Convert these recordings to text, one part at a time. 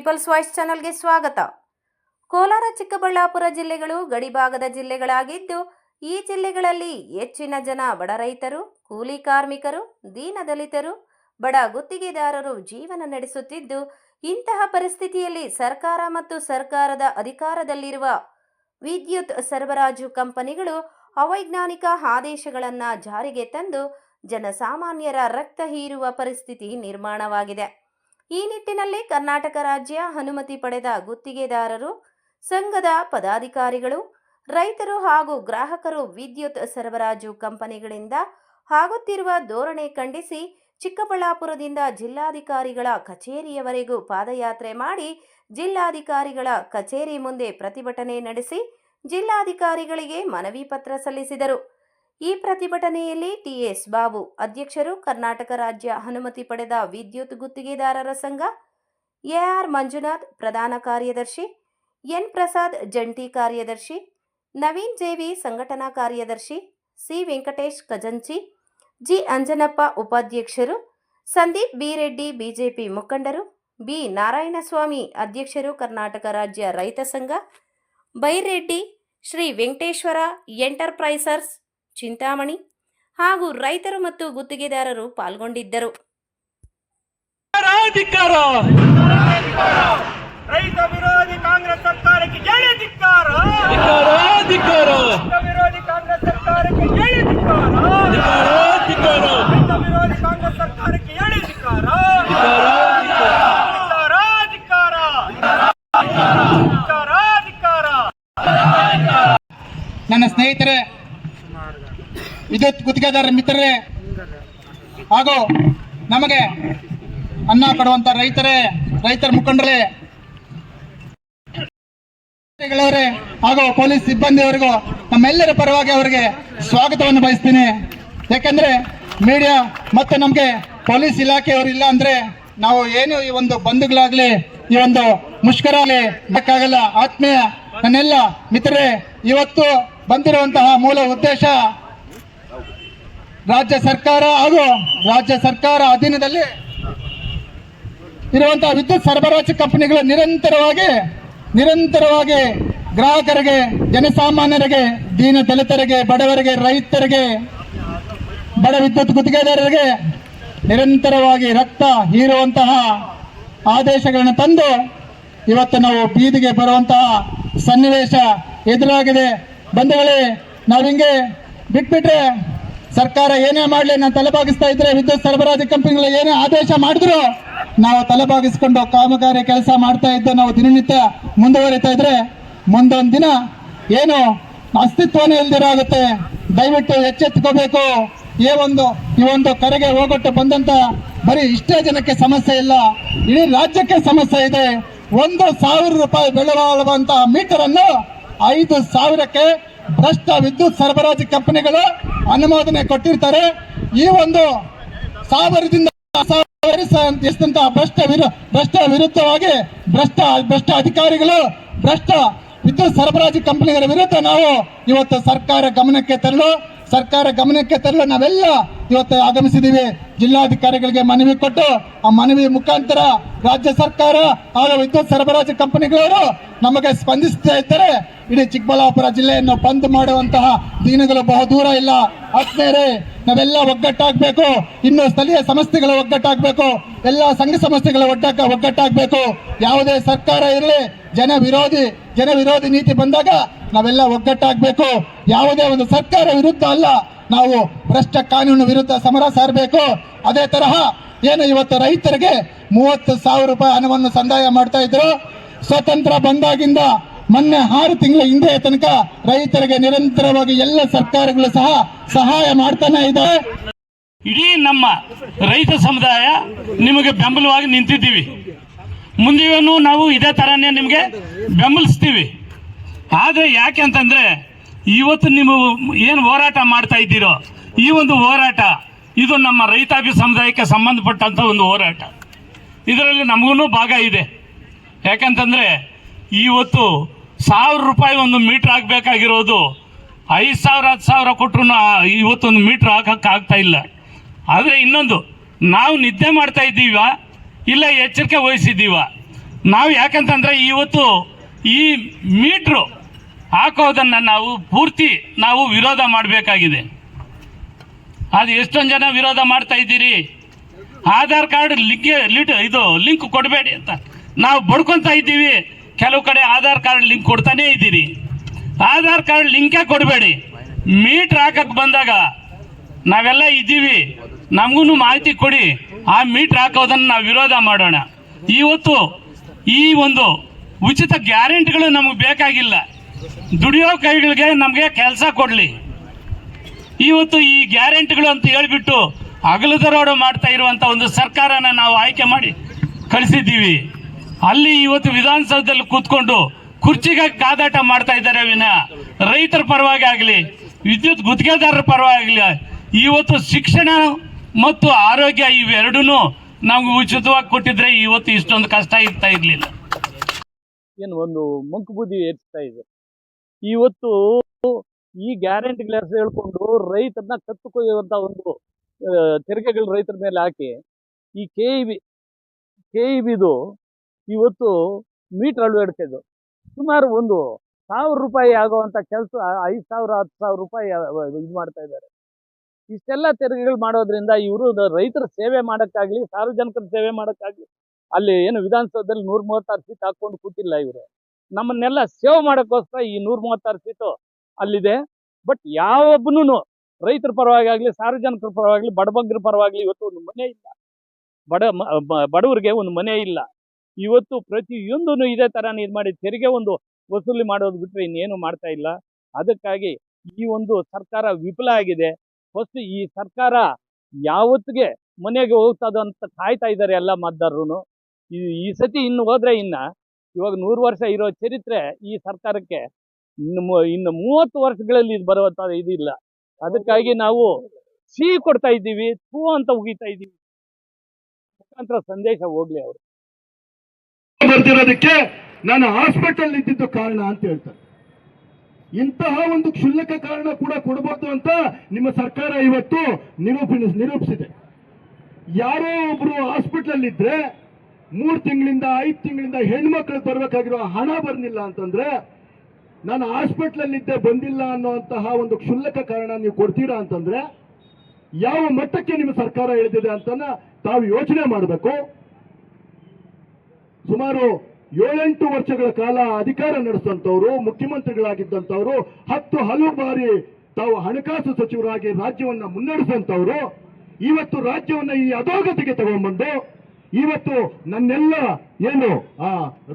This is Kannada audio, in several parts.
ಪೀಪಲ್ಸ್ ವಾಯ್ಸ್ ಚಾನಲ್ಗೆ ಸ್ವಾಗತ. ಕೋಲಾರ, ಚಿಕ್ಕಬಳ್ಳಾಪುರ ಜಿಲ್ಲೆಗಳು ಗಡಿಭಾಗದ ಜಿಲ್ಲೆಗಳಾಗಿದ್ದು, ಈ ಜಿಲ್ಲೆಗಳಲ್ಲಿ ಹೆಚ್ಚಿನ ಜನ ಬಡ ರೈತರು, ಕೂಲಿ ಕಾರ್ಮಿಕರು ದೀನದಲಿತರು ಬಡ ಗುತ್ತಿಗೆದಾರರು ಜೀವನ ನಡೆಸುತ್ತಿದ್ದು, ಇಂತಹ ಪರಿಸ್ಥಿತಿಯಲ್ಲಿ ಸರ್ಕಾರ ಮತ್ತು ಸರ್ಕಾರದ ಅಧಿಕಾರದಲ್ಲಿರುವ ವಿದ್ಯುತ್ ಸರಬರಾಜು ಕಂಪನಿಗಳು ಅವೈಜ್ಞಾನಿಕ ಆದೇಶಗಳನ್ನು ಜಾರಿಗೆ ತಂದು, ಜನಸಾಮಾನ್ಯರ ರಕ್ತ ಹೀರುವ ಪರಿಸ್ಥಿತಿ ನಿರ್ಮಾಣವಾಗಿದೆ. ಈ ನಿಟ್ಟಿನಲ್ಲಿ ಕರ್ನಾಟಕ ರಾಜ್ಯ ಅನುಮತಿ ಪಡೆದ ಗುತ್ತಿಗೆದಾರರು, ಸಂಘದ ಪದಾಧಿಕಾರಿಗಳು, ರೈತರು ಹಾಗೂ ಗ್ರಾಹಕರು ವಿದ್ಯುತ್ ಸರಬರಾಜು ಕಂಪನಿಗಳಿಂದ ಆಗುತ್ತಿರುವ ಧೋರಣೆ ಖಂಡಿಸಿ ಚಿಕ್ಕಬಳ್ಳಾಪುರದಿಂದ ಜಿಲ್ಲಾಧಿಕಾರಿಗಳ ಕಚೇರಿಯವರೆಗೂ ಪಾದಯಾತ್ರೆ ಮಾಡಿ ಜಿಲ್ಲಾಧಿಕಾರಿಗಳ ಕಚೇರಿ ಮುಂದೆ ಪ್ರತಿಭಟನೆ ನಡೆಸಿ ಜಿಲ್ಲಾಧಿಕಾರಿಗಳಿಗೆ ಮನವಿ ಪತ್ರ ಸಲ್ಲಿಸಿದರು. ಈ ಪ್ರತಿಭಟನೆಯಲ್ಲಿ ಟಿಎಸ್ ಬಾಬು ಅಧ್ಯಕ್ಷರು ಕರ್ನಾಟಕ ರಾಜ್ಯ ಅನುಮತಿ ಪಡೆದ ವಿದ್ಯುತ್ ಗುತ್ತಿಗೆದಾರರ ಸಂಘ, ಎಆರ್ ಮಂಜುನಾಥ್ ಪ್ರಧಾನ ಕಾರ್ಯದರ್ಶಿ, ಎನ್ ಪ್ರಸಾದ್ ಜಂಟಿ ಕಾರ್ಯದರ್ಶಿ, ನವೀನ್ ಜೇವಿ ಸಂಘಟನಾ ಕಾರ್ಯದರ್ಶಿ, ಸಿ ವೆಂಕಟೇಶ್ ಖಜಂಚಿ, ಜಿ ಅಂಜನಪ್ಪ ಉಪಾಧ್ಯಕ್ಷರು, ಸಂದೀಪ್ ಬಿ ರೆಡ್ಡಿ ಬಿಜೆಪಿ ಮುಖಂಡರು, ಬಿ ನಾರಾಯಣಸ್ವಾಮಿ ಅಧ್ಯಕ್ಷರು ಕರ್ನಾಟಕ ರಾಜ್ಯ ರೈತ ಸಂಘ, ಬೈರೆಡ್ಡಿ ಶ್ರೀ ವೆಂಕಟೇಶ್ವರ ಎಂಟರ್ಪ್ರೈಸರ್ಸ್ ಚಿಂತಾಮಣಿ ಹಾಗೂ ರೈತರು ಮತ್ತು ಗುತ್ತಿಗೆದಾರರು ಪಾಲ್ಗೊಂಡಿದ್ದರು ರೈತ ವಿರೋಧಿ ಕಾಂಗ್ರೆಸ್ ಸರ್ಕಾರಕ್ಕೆ ಜಯ ಧಿಕ್ಕಾರ ಧಿಕ್ಕಾರ ರೈತ ವಿರೋಧಿ ಕಾಂಗ್ರೆಸ್ ಸರ್ಕಾರಕ್ಕೆ ಜಯ ಧಿಕ್ಕಾರ ಧಿಕ್ಕಾರ ಧಿಕ್ಕಾರ ಧಿಕ್ಕಾರ ಧಿಕ್ಕಾರ ನನ್ನ ಸ್ನೇಹಿತರೆ ವಿದ್ಯುತ್ ಗುತ್ತಿಗೆದಾರ ಮಿತ್ರರೇ, ಹಾಗೂ ನಮಗೆ ಅನ್ನ ಕೊಡುವಂತ ರೈತರೇ, ರೈತರ ಮುಖಂಡರೇ ಹಾಗೂ ಪೊಲೀಸ್ ಸಿಬ್ಬಂದಿಯವರಿಗೂ ನಮ್ಮೆಲ್ಲರ ಪರವಾಗಿ ಅವರಿಗೆ ಸ್ವಾಗತವನ್ನು ಬಯಸ್ತೀನಿ. ಯಾಕಂದ್ರೆ ಮೀಡಿಯಾ ಮತ್ತೆ ನಮಗೆ ಪೊಲೀಸ್ ಇಲಾಖೆಯವರು ಇಲ್ಲ ಅಂದ್ರೆ ನಾವು ಏನು ಈ ಒಂದು ಬಂಧುಗಳಾಗ್ಲಿ, ಈ ಒಂದು ಮುಷ್ಕರ ಬೇಕಾಗಲ್ಲ ಆತ್ಮೀಯ ನನ್ನೆಲ್ಲ ಮಿತ್ರರೇ, ಇವತ್ತು ಬಂದಿರುವಂತಹ ಮೂಲ ಉದ್ದೇಶ ರಾಜ್ಯ ಸರ್ಕಾರ ಹಾಗೂ ರಾಜ್ಯ ಸರ್ಕಾರ ಅಧೀನದಲ್ಲಿ ಇರುವಂತಹ ವಿದ್ಯುತ್ ಸರಬರಾಜು ಕಂಪನಿಗಳು ನಿರಂತರವಾಗಿ ನಿರಂತರವಾಗಿ ಗ್ರಾಹಕರಿಗೆ, ಜನಸಾಮಾನ್ಯರಿಗೆ, ದೀನ ದಲಿತರಿಗೆ, ಬಡವರಿಗೆ, ರೈತರಿಗೆ, ಬಡ ವಿದ್ಯುತ್ ಗುತ್ತಿಗೆದಾರರಿಗೆ ನಿರಂತರವಾಗಿ ರಕ್ತ ಹೀರುವಂತಹ ಆದೇಶಗಳನ್ನು ತಂದು ಇವತ್ತು ನಾವು ಬೀದಿಗೆ ಬರುವಂತಹ ಸನ್ನಿವೇಶ ಎದುರಾಗಿದೆ. ಬಂಧುಗಳೇ, ನಾವು ಹಿಂಗೆ ಬಿಟ್ಬಿಟ್ರೆ ಸರ್ಕಾರ ಏನೇ ಮಾಡಲಿ, ನಾನು ತಲೆಬಾಗಿಸ್ತಾ ಇದ್ರೆ ವಿದ್ಯುತ್ ಸರಬರಾಜು ಕಂಪನಿಗಳು ಏನೇ ಆದೇಶ ಮಾಡಿದ್ರು, ನಾವು ತಲೆಬಾಗಿಸ್ಕೊಂಡು ಕಾಮಗಾರಿ ಕೆಲಸ ಮಾಡ್ತಾ ಇದ್ದು, ನಾವು ದಿನನಿತ್ಯ ಮುಂದುವರಿತಾ ಇದ್ರೆ, ಮುಂದೊಂದು ದಿನ ಏನು ಅಸ್ತಿತ್ವನೇ ಇಲ್ದಿರಾಗುತ್ತೆ ದಯವಿಟ್ಟು ಎಚ್ಚೆತ್ಕೋಬೇಕು ಈ ಒಂದು ಈ ಒಂದು ಕರೆಗೆ ಹೋಗೊಟ್ಟು ಬಂದಂತ ಬರೀ ಇಷ್ಟೇ ಜನಕ್ಕೆ ಸಮಸ್ಯೆ ಇಲ್ಲ, ಇಡೀ ರಾಜ್ಯಕ್ಕೆ ಸಮಸ್ಯೆ ಇದೆ. ಒಂದು ಸಾವಿರ ರೂಪಾಯಿ ಬೆಲೆ ಮೀಟರ್ ಅನ್ನು ಐದು ಸಾವಿರಕ್ಕೆ ಭ್ರಷ್ಟ ವಿದ್ಯುತ್ ಸರಬರಾಜು ಕಂಪನಿಗಳು ಅನುಮೋದನೆ ಕೊಟ್ಟಿರ್ತಾರೆ. ಈ ಒಂದು ಸಾವಿರದಿಂದ ಭ್ರಷ್ಟ ಭ್ರಷ್ಟ ವಿರುದ್ಧವಾಗಿ ಭ್ರಷ್ಟ ಭ್ರಷ್ಟ ಅಧಿಕಾರಿಗಳು, ಭ್ರಷ್ಟ ವಿದ್ಯುತ್ ಸರಬರಾಜು ಕಂಪನಿಗಳ ವಿರುದ್ಧ ನಾವು ಇವತ್ತು ಸರ್ಕಾರ ಗಮನಕ್ಕೆ ತರಲು ಸರ್ಕಾರ ಗಮನಕ್ಕೆ ತರಲು ನಾವೆಲ್ಲ ಇವತ್ತು ಆಗಮಿಸಿದ್ದೀವಿ. ಜಿಲ್ಲಾಧಿಕಾರಿಗಳಿಗೆ ಮನವಿ ಕೊಟ್ಟು ಆ ಮನವಿ ಮುಖಾಂತರ ರಾಜ್ಯ ಸರ್ಕಾರ ಹಾಗೂ ವಿದ್ಯುತ್ ಸರಬರಾಜು ಕಂಪನಿಗಳವರು ನಮಗೆ ಸ್ಪಂದಿಸ್ತಾ ಇದ್ದಾರೆ. ಇಡೀ ಚಿಕ್ಕಬಳ್ಳಾಪುರ ಜಿಲ್ಲೆಯನ್ನು ಬಂದ್ ಮಾಡುವಂತಹ ದಿನಗಳು ಬಹುದೂರ ಇಲ್ಲ. ಆತ್ಮೇರೆ ನಾವೆಲ್ಲ ಒಗ್ಗಟ್ಟಾಗಬೇಕು. ಇನ್ನು ಸ್ಥಳೀಯ ಸಂಸ್ಥೆಗಳ ಒಗ್ಗಟ್ಟಾಗಬೇಕು. ಎಲ್ಲ ಸಂಘ ಸಂಸ್ಥೆಗಳ ಒಗ್ಗಟ್ಟ ಒಗ್ಗಟ್ಟಾಗಬೇಕು. ಯಾವುದೇ ಸರ್ಕಾರ ಇರಲಿ ಜನ ವಿರೋಧಿ ಜನ ವಿರೋಧಿ ನೀತಿ ಬಂದಾಗ ನಾವೆಲ್ಲ ಒಗ್ಗಟ್ಟಾಗಬೇಕು. ಯಾವುದೇ ಒಂದು ಸರ್ಕಾರ ವಿರುದ್ಧ ಅಲ್ಲ, ನಾವು ಭ್ರಷ್ಟ ಕಾನೂನು ವಿರುದ್ಧ ಸಮರ ಸಾರಬೇಕು. ಅದೇ ತರಹ ಏನು ಇವತ್ತು ರೈತರಿಗೆ ಮೂವತ್ತು ಸಾವಿರ ರೂಪಾಯಿ ಹಣವನ್ನು ಸಂದಾಯ ಮಾಡ್ತಾ ಇದ್ರು? ಸ್ವತಂತ್ರ ಬಂದಾಗಿಂದ ಮೊನ್ನೆ ಆರು ತಿಂಗಳ ಹಿಂದೆ ತನಕ ರೈತರಿಗೆ ನಿರಂತರವಾಗಿ ಎಲ್ಲ ಸರ್ಕಾರಗಳು ಸಹ ಸಹಾಯ ಮಾಡ್ತಾನೆ ಇದೆ. ಇಡೀ ನಮ್ಮ ರೈತ ಸಮುದಾಯ ನಿಮಗೆ ಬೆಂಬಲವಾಗಿ ನಿಂತಿದ್ದೀವಿ. ಮುಂದೆನೂ ನಾವು ಇದೇ ಥರನೇ ನಿಮಗೆ ಬೆಂಬಲಿಸ್ತೀವಿ. ಆದರೆ ಯಾಕೆ ಅಂತಂದರೆ ಇವತ್ತು ನೀವು ಏನು ಹೋರಾಟ ಮಾಡ್ತಾ ಇದ್ದೀರೋ, ಈ ಒಂದು ಹೋರಾಟ, ಇದು ನಮ್ಮ ರೈತಾಪಿ ಸಮುದಾಯಕ್ಕೆ ಸಂಬಂಧಪಟ್ಟಂಥ ಒಂದು ಹೋರಾಟ. ಇದರಲ್ಲಿ ನಮಗೂ ಭಾಗ ಇದೆ. ಯಾಕಂತಂದರೆ ಇವತ್ತು ಸಾವಿರ ರೂಪಾಯಿ ಒಂದು ಮೀಟ್ರ್ ಆಗಬೇಕಾಗಿರೋದು ಐದು ಸಾವಿರ, ಹತ್ತು ಸಾವಿರ ಕೊಟ್ಟರು ಇವತ್ತೊಂದು ಮೀಟ್ರ್ ಹಾಕೋಕ್ಕಾಗ್ತಾ ಇಲ್ಲ. ಆದರೆ ಇನ್ನೊಂದು, ನಾವು ನಿದ್ದೆ ಮಾಡ್ತಾ ಇದ್ದೀವ ಇಲ್ಲ ಎಚ್ಚರಿಕೆ ವಹಿಸಿದ್ದೀವ. ನಾವು ಯಾಕಂತಂದ್ರೆ ಇವತ್ತು ಈ ಮೀಟ್ರು ಹಾಕೋದನ್ನು ನಾವು ಪೂರ್ತಿ ನಾವು ವಿರೋಧ ಮಾಡಬೇಕಾಗಿದೆ. ಅದು ಎಷ್ಟೊಂದು ಜನ ವಿರೋಧ ಮಾಡ್ತಾ ಇದ್ದೀರಿ? ಆಧಾರ್ ಕಾರ್ಡ್ ಲಿಂಕ್ ಲಿಟ್ ಇದು ಲಿಂಕ್ ಕೊಡಬೇಡಿ ಅಂತ. ನಾವು ಬಡ್ಕೊತಾ ಇದ್ದೀವಿ. ಕೆಲವು ಕಡೆ ಆಧಾರ್ ಕಾರ್ಡ್ ಲಿಂಕ್ ಕೊಡ್ತಾನೇ ಇದ್ದೀರಿ. ಆಧಾರ್ ಕಾರ್ಡ್ ಲಿಂಕೇ ಕೊಡಬೇಡಿ. ಮೀಟ್ರ್ ಹಾಕಕ್ಕೆ ಬಂದಾಗ ನಾವೆಲ್ಲ ಇದ್ದೀವಿ. ನಮಗೂ ಮಾಹಿತಿ ಕೊಡಿ. ಆ ಮೀಟ್ರ್ ಹಾಕೋದನ್ನು ನಾವು ವಿರೋಧ ಮಾಡೋಣ. ಇವತ್ತು ಈ ಒಂದು ಉಚಿತ ಗ್ಯಾರಂಟಿಗಳು ನಮಗೆ ಬೇಕಾಗಿಲ್ಲ. ದುಡಿಯೋ ಕೈಗಳಿಗೆ ನಮಗೆ ಕೆಲಸ ಕೊಡಲಿ. ಇವತ್ತು ಈ ಗ್ಯಾರಂಟಿಗಳು ಅಂತ ಹೇಳಿಬಿಟ್ಟು ಅಗಲದ ರೋಡು ಮಾಡ್ತಾ ಇರುವಂಥ ಒಂದು ಸರ್ಕಾರನ ನಾವು ಆಯ್ಕೆ ಮಾಡಿ ಕಳಿಸಿದ್ದೀವಿ. ಅಲ್ಲಿ ಇವತ್ತು ವಿಧಾನಸೌಧದಲ್ಲಿ ಕೂತ್ಕೊಂಡು ಕುರ್ಚಿಗೆ ಕಾದಾಟ ಮಾಡ್ತಾ ಇದ್ದಾರೆ ವಿನ. ರೈತರ ಪರವಾಗಿ ಆಗಲಿ, ವಿದ್ಯುತ್ ಗುತ್ತಿಗೆದಾರರ ಪರವಾಗಿ ಆಗಲಿ, ಇವತ್ತು ಶಿಕ್ಷಣ ಮತ್ತು ಆರೋಗ್ಯ ಇವೆರಡೂ ನಮ್ಗೆ ಉಚಿತವಾಗಿ ಕೊಟ್ಟಿದ್ರೆ ಇವತ್ತು ಇಷ್ಟೊಂದು ಕಷ್ಟ ಇರ್ತಾ ಇರಲಿಲ್ಲ. ಏನು ಒಂದು ಮಂಕು ಬುದ್ಧಿ ಏರಿಸ್ತಾ ಇದೆ. ಇವತ್ತು ಈ ಗ್ಯಾರಂಟಿ ಗ್ಲಾಸ್ ಹೇಳ್ಕೊಂಡು ರೈತರನ್ನ ಕತ್ತು ಕೊಯ್ಯುವಂತ ಒಂದು ತೆರಿಗೆಗಳು ರೈತರ ಮೇಲೆ ಹಾಕಿ ಈ ಕೆ ಇ ಬಿ ಇವತ್ತು ಮೀಟರ್ ಅಳವಡಿಕೆದು ಸುಮಾರು ಒಂದು ಸಾವಿರ ರೂಪಾಯಿ ಆಗುವಂತ ಕೆಲಸ, ಐದು ಸಾವಿರ, ಹತ್ತು ಸಾವಿರ ರೂಪಾಯಿ ಇದು ಮಾಡ್ತಾ ಇದ್ದಾರೆ. ಇಷ್ಟೆಲ್ಲ ತೆರಿಗೆಗಳು ಮಾಡೋದ್ರಿಂದ ಇವರು ರೈತರ ಸೇವೆ ಮಾಡೋಕ್ಕಾಗ್ಲಿ, ಸಾರ್ವಜನಿಕರ ಸೇವೆ ಮಾಡೋಕ್ಕಾಗ್ಲಿ, ಅಲ್ಲಿ ಏನು ವಿಧಾನಸೌಧದಲ್ಲಿ ನೂರ ಮೂವತ್ತಾರು ಸೀಟ್ ಹಾಕೊಂಡು ಕೂತಿಲ್ಲ ಇವರು. ನಮ್ಮನ್ನೆಲ್ಲ ಸೇವ್ ಮಾಡೋಕ್ಕೋಸ್ಕರ ಈ ನೂರ ಮೂವತ್ತಾರು ಸೀಟು ಅಲ್ಲಿದೆ. ಬಟ್ ಯಾವೊಬ್ಬನು ರೈತರ ಪರವಾಗಿ ಆಗಲಿ ಸಾರ್ವಜನಿಕರ ಪರವಾಗಲಿ ಬಡಬಗ್ಗರ ಪರವಾಗಲಿ ಇವತ್ತು ಒಂದು ಮನೆ ಇಲ್ಲ. ಬಡ ಬಡವರಿಗೆ ಒಂದು ಮನೆ ಇಲ್ಲ. ಇವತ್ತು ಪ್ರತಿಯೊಂದೂ ಇದೇ ಥರ ಇದು ಮಾಡಿ ತೆರಿಗೆ ಒಂದು ವಸೂಲಿ ಮಾಡೋದು ಬಿಟ್ಟರೆ ಇನ್ನೇನು ಮಾಡ್ತಾ ಇಲ್ಲ. ಅದಕ್ಕಾಗಿ ಈ ಒಂದು ಸರ್ಕಾರ ವಿಫಲ ಆಗಿದೆ. ಫಸ್ಟ್ ಈ ಸರ್ಕಾರ ಯಾವತ್ತಿಗೆ ಮನೆಗೆ ಹೋಗ್ತದ ಅಂತ ಕಾಯ್ತಾ ಇದ್ದಾರೆ ಎಲ್ಲ ಮತದಾರರು ಈ ಈ ಸತಿ ಇನ್ನು ಹೋದ್ರೆ ಇನ್ನ, ಇವಾಗ ನೂರು ವರ್ಷ ಇರೋ ಚರಿತ್ರೆ ಈ ಸರ್ಕಾರಕ್ಕೆ ಇನ್ನು ಇನ್ನು ಮೂವತ್ತು ವರ್ಷಗಳಲ್ಲಿ ಇದು ಬರುವಂತ ಇದಿಲ್ಲ ಅದಕ್ಕಾಗಿ ನಾವು ಸಿಹಿ ಕೊಡ್ತಾ ಇದ್ದೀವಿ ತೂ ಅಂತ ಉಗಿತಾ ಇದ್ದೀವಿ. ಮುಖಾಂತರ ಸಂದೇಶ ಹೋಗ್ಲಿ ಅವರು. ಬರ್ತಿರೋದಕ್ಕೆ ನಾನು ಹಾಸ್ಪಿಟಲ್ ಇದ್ದಿದ್ದು ಕಾರಣ ಅಂತ ಹೇಳ್ತಾರೆ. ಇಂತಹ ಒಂದು ಕ್ಷುಲ್ಲಕ ಕಾರಣ ಕೂಡ ಕೊಡಬಹುದು ಅಂತ ನಿಮ್ಮ ಸರ್ಕಾರ ಇವತ್ತು ನಿರೂಪಣೆ ನಿರೂಪಿಸಿದೆ. ಯಾರೋ ಒಬ್ರು ಹಾಸ್ಪಿಟಲ್ ಇದ್ರೆ ಮೂರು ತಿಂಗಳಿಂದ, ಐದು ತಿಂಗಳಿಂದ ಹೆಣ್ಮಕ್ಳು ಬರ್ಬೇಕಾಗಿರೋ ಹಣ ಬರ್ಲಿಲ್ಲ ಅಂತಂದ್ರೆ ನಾನು ಹಾಸ್ಪಿಟಲ್ ಇದ್ದೆ ಬಂದಿಲ್ಲ ಅನ್ನೋಂತಹ ಒಂದು ಕ್ಷುಲ್ಲಕ ಕಾರಣ ನೀವು ಕೊಡ್ತೀರಾ ಅಂತಂದ್ರೆ ಯಾವ ಮಟ್ಟಕ್ಕೆ ನಿಮ್ಮ ಸರ್ಕಾರ ಇಳಿದಿದೆ ಅಂತ ತಾವು ಯೋಚನೆ ಮಾಡಬೇಕು. ಸುಮಾರು ಏಳೆಂಟು ವರ್ಷಗಳ ಕಾಲ ಅಧಿಕಾರ ನಡೆಸಿದಂಥವರು, ಮುಖ್ಯಮಂತ್ರಿಗಳಾಗಿದ್ದಂಥವರು, ಹತ್ತು ಹಲವು ಬಾರಿ ತಾವು ಹಣಕಾಸು ಸಚಿವರಾಗಿ ರಾಜ್ಯವನ್ನ ಮುನ್ನಡೆಸುವಂಥವರು ಇವತ್ತು ರಾಜ್ಯವನ್ನ ಈ ಅಧೋಗತಿಗೆ ತಗೊಂಡ್ಬಂದು, ಇವತ್ತು ನನ್ನೆಲ್ಲ ಏನು, ಆ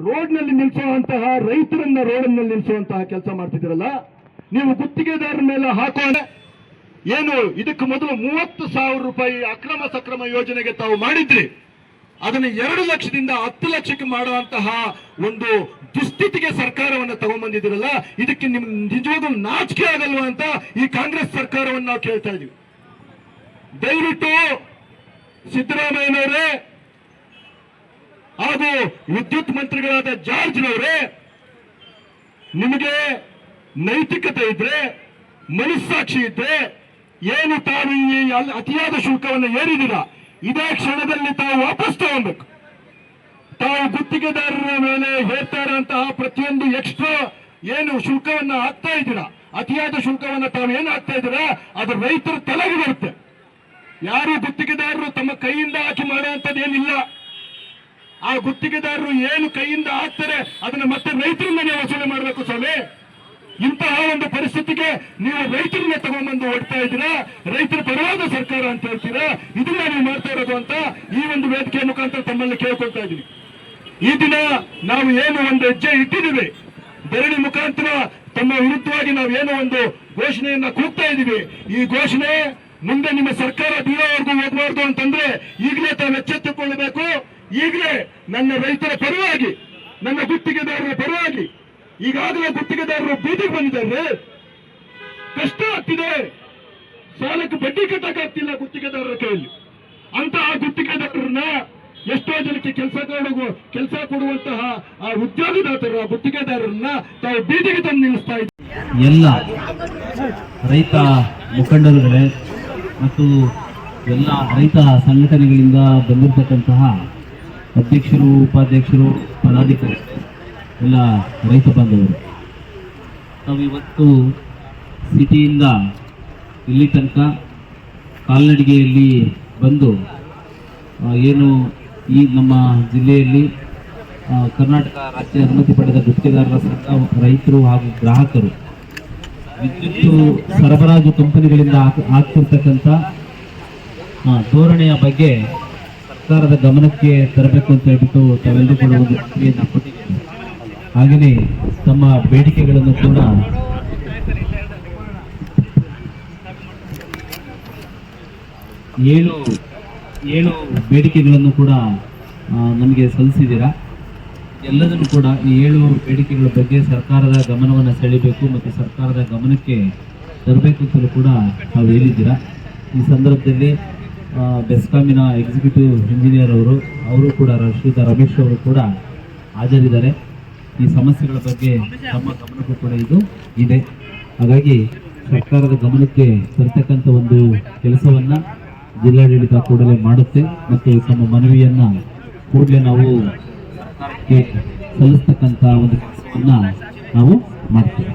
ರೋಡ್ನಲ್ಲಿ ನಿಲ್ಲಿಸುವಂತಹ ರೈತರನ್ನ ರೋಡ್ನಲ್ಲಿ ನಿಲ್ಲಿಸುವಂತಹ ಕೆಲಸ ಮಾಡ್ತಿದ್ದೀರಲ್ಲ, ನೀವು ಗುತ್ತಿಗೆದಾರರ ಮೇಲೆ ಹಾಕೋಣ. ಏನು, ಇದಕ್ಕೆ ಮೊದಲು ಮೂವತ್ತು ಸಾವಿರ ರೂಪಾಯಿ ಅಕ್ರಮ ಸಕ್ರಮ ಯೋಜನೆಗೆ ತಾವು ಮಾಡಿದ್ರಿ. ಅದನ್ನು ಎರಡು ಲಕ್ಷದಿಂದ ಹತ್ತು ಲಕ್ಷಕ್ಕೆ ಮಾಡುವಂತಹ ಒಂದು ದುಸ್ಥಿತಿಗೆ ಸರ್ಕಾರವನ್ನು ತಗೊಂಡ್ಬಂದಿದ್ದೀರಲ್ಲ ಇದಕ್ಕೆ ನಿಮ್ ನಿಜವಾಗ್ಲೂ ನಾಚಿಕೆ ಆಗಲ್ವಾ ಅಂತ ಈ ಕಾಂಗ್ರೆಸ್ ಸರ್ಕಾರವನ್ನು ನಾವು ಕೇಳ್ತಾ ಇದೀವಿ. ದಯವಿಟ್ಟು ಸಿದ್ದರಾಮಯ್ಯನವರೇ ಹಾಗೂ ವಿದ್ಯುತ್ ಮಂತ್ರಿಗಳಾದ ಜಾರ್ಜ್ನವರೇ, ನಿಮಗೆ ನೈತಿಕತೆ ಇದ್ರೆ, ಮನಸ್ಸಾಕ್ಷಿ ಇದ್ರೆ, ಏನು ಈ ಅತಿಯಾದ ಶುಲ್ಕವನ್ನು ಏರಿದಿರ ಇದೇ ಕ್ಷಣದಲ್ಲಿ ತಾವು ವಾಪಸ್ ತಗೊಬೇಕು. ತಾವು ಗುತ್ತಿಗೆದಾರರ ಮೇಲೆ ಹೇಳ್ತಾ ಇರುವಂತಹ ಪ್ರತಿಯೊಂದು ಎಕ್ಸ್ಟ್ರಾ ಏನು ಶುಲ್ಕವನ್ನ ಹಾಕ್ತಾ ಇದ್ದೀರಾ? ಅತಿಯಾದ ಶುಲ್ಕವನ್ನ ತಾವು ಏನು ಹಾಕ್ತಾ ಇದ್ದೀರಾ? ಅದು ರೈತರು ತಲೆಗೆ ಬರುತ್ತೆ. ಯಾರು ಗುತ್ತಿಗೆದಾರರು ತಮ್ಮ ಕೈಯಿಂದ ಹಾಕಿ ಮಾಡುವಂಥದ್ದು ಏನಿಲ್ಲ. ಆ ಗುತ್ತಿಗೆದಾರರು ಏನು ಕೈಯಿಂದ ಹಾಕ್ತಾರೆ ಅದನ್ನ ಮತ್ತೆ ರೈತರಿಂದ ಮನೆ ವಸೂಲಿ ಮಾಡಬೇಕು ಸ್ವಾಮಿ. ಇಂತಹ ಒಂದು ಪರಿಸ್ಥಿತಿಗೆ ನೀವು ರೈತರನ್ನ ತಗೊಂಡ್ಬಂದು ಹೊಡ್ತಾ ಇದ್ದೀರಾ? ರೈತರ ಪರವಾದ ಸರ್ಕಾರ ಅಂತ ಹೇಳ್ತೀರಾ? ಇದನ್ನ ನೀವು ಮಾಡ್ತಾ ಇರೋದು ಅಂತ ಈ ಒಂದು ವೇದಿಕೆ ಮುಖಾಂತರ ತಮ್ಮಲ್ಲಿ ಕೇಳ್ಕೊಳ್ತಾ ಇದ್ದೀನಿ. ಈ ದಿನ ನಾವು ಏನು ಒಂದು ಹೆಜ್ಜೆ ಇಟ್ಟಿದ್ದೀವಿ? ಬೆರಳಿ ಮುಖಾಂತರ ತಮ್ಮ ವಿರುದ್ಧವಾಗಿ ನಾವು ಏನೋ ಒಂದು ಘೋಷಣೆಯನ್ನ ಕೂಗ್ತಾ ಇದ್ದೀವಿ. ಈ ಘೋಷಣೆ ಮುಂದೆ ನಿಮ್ಮ ಸರ್ಕಾರ ಬೀಳೋವರೆಗೂ ಹೋಗಬಾರ್ದು ಅಂತಂದ್ರೆ ಈಗಲೇ ತಾವು ಎಚ್ಚೆತ್ತುಕೊಳ್ಳಬೇಕು. ಈಗಲೇ ನನ್ನ ರೈತರ ಪರವಾಗಿ, ನನ್ನ ಗುತ್ತಿಗೆದಾರರ ಪರವಾಗಿ ಈಗಾಗಲೇ ಗುತ್ತಿಗೆದಾರರು ಬೀದಿಗೆ ಬಂದಿದ್ದಾರೆ. ಕಷ್ಟ ಆಗ್ತಿದೆ. ಸಾಲಕ್ಕೆ ಬಡ್ಡಿ ಕಟ್ಟಕ್ಕಾಗ್ತಿಲ್ಲ ಗುತ್ತಿಗೆದಾರರ ಕೈಯಲ್ಲಿ. ಅಂತ ಆ ಗುತ್ತಿಗೆದಾರರನ್ನ ಎಷ್ಟೋ ಜನಕ್ಕೆ ಕೆಲಸ ಕೊಡುವ, ಕೆಲಸ ಕೊಡುವಂತಹ ಆ ಉದ್ಯೋಗದಾತರು, ಆ ಗುತ್ತಿಗೆದಾರರನ್ನ ತಾವು ಬೀದಿಗೆ ತಂದು ನಿಲ್ಲಿಸ್ತಾ ಇದ್ದಾರೆ. ಎಲ್ಲ ರೈತ ಮುಖಂಡರುಗಳೇ ಮತ್ತು ಎಲ್ಲ ರೈತ ಸಂಘಟನೆಗಳಿಂದ ಬಂದಿರತಕ್ಕಂತಹ ಅಧ್ಯಕ್ಷರು, ಉಪಾಧ್ಯಕ್ಷರು ಪದಾಧಿಕಾರಿಗಳು ಎಲ್ಲ ರೈತ ಬಂದವರು ನಾವು ಇವತ್ತು ಸಿಟಿಯಿಂದ ಇಲ್ಲಿ ತನಕ ಕಾಲ್ನಡಿಗೆಯಲ್ಲಿ ಬಂದು ಏನು ಈ ನಮ್ಮ ಜಿಲ್ಲೆಯಲ್ಲಿ ಕರ್ನಾಟಕ ರಾಜ್ಯ ಅನುಮತಿ ಪಡೆದ ಗುತ್ತಿಗೆದಾರರ ಸಂಘ, ರೈತರು ಹಾಗೂ ಗ್ರಾಹಕರು ವಿದ್ಯುತ್ ಸರಬರಾಜು ಕಂಪನಿಗಳಿಂದ ಆಗ್- ಆಗ್ತಿರ್ತಕ್ಕಂಥ ಧೋರಣೆಯ ಬಗ್ಗೆ ಸರ್ಕಾರದ ಗಮನಕ್ಕೆ ತರಬೇಕು ಅಂತ ಹೇಳ್ಬಿಟ್ಟು ತಾವೆಲ್ಲರೂ ಕೂಡ ಒಂದು ಹಾಗೆಯೇ ತಮ್ಮ ಬೇಡಿಕೆಗಳನ್ನು ಕೂಡ ಏಳು ಏಳು ಬೇಡಿಕೆಗಳನ್ನು ಕೂಡ ನಮಗೆ ಸಲ್ಲಿಸಿದ್ದೀರಾ? ಎಲ್ಲದನ್ನು ಕೂಡ ಈ ಏಳು ಬೇಡಿಕೆಗಳ ಬಗ್ಗೆ ಸರ್ಕಾರದ ಗಮನವನ್ನು ಸೆಳೀಬೇಕು ಮತ್ತು ಸರ್ಕಾರದ ಗಮನಕ್ಕೆ ತರಬೇಕು ಅಂತಲೂ ಕೂಡ ತಾವು ಹೇಳಿದ್ದೀರಾ? ಈ ಸಂದರ್ಭದಲ್ಲಿ ಬೆಸ್ಕಾಮಿನ ಎಕ್ಸಿಕ್ಯೂಟಿವ್ ಇಂಜಿನಿಯರ್ ಅವರು ಅವರು ಕೂಡ ಶ್ರೀಯುತ ರಮೇಶ್ ಅವರು ಕೂಡ ಹಾಜರಿದ್ದಾರೆ. ಈ ಸಮಸ್ಯೆಗಳ ಬಗ್ಗೆ ತಮ್ಮ ಗಮನಕ್ಕೂ ಕೂಡ ಇದು ಇದೆ. ಹಾಗಾಗಿ ಸರ್ಕಾರದ ಗಮನಕ್ಕೆ ತರ್ತಕ್ಕಂಥ ಒಂದು ಕೆಲಸವನ್ನ ಜಿಲ್ಲಾಡಳಿತ ಕೂಡಲೇ ಮಾಡುತ್ತೆ ಮತ್ತು ತಮ್ಮ ಮನವಿಯನ್ನ ಕೂಡಲೇ ನಾವು ಸರ್ಕಾರಕ್ಕೆ ಸಲ್ಲಿಸ್ತಕ್ಕಂಥ ಒಂದು ಕೆಲಸವನ್ನು ನಾವು ಮಾಡ್ತೇವೆ.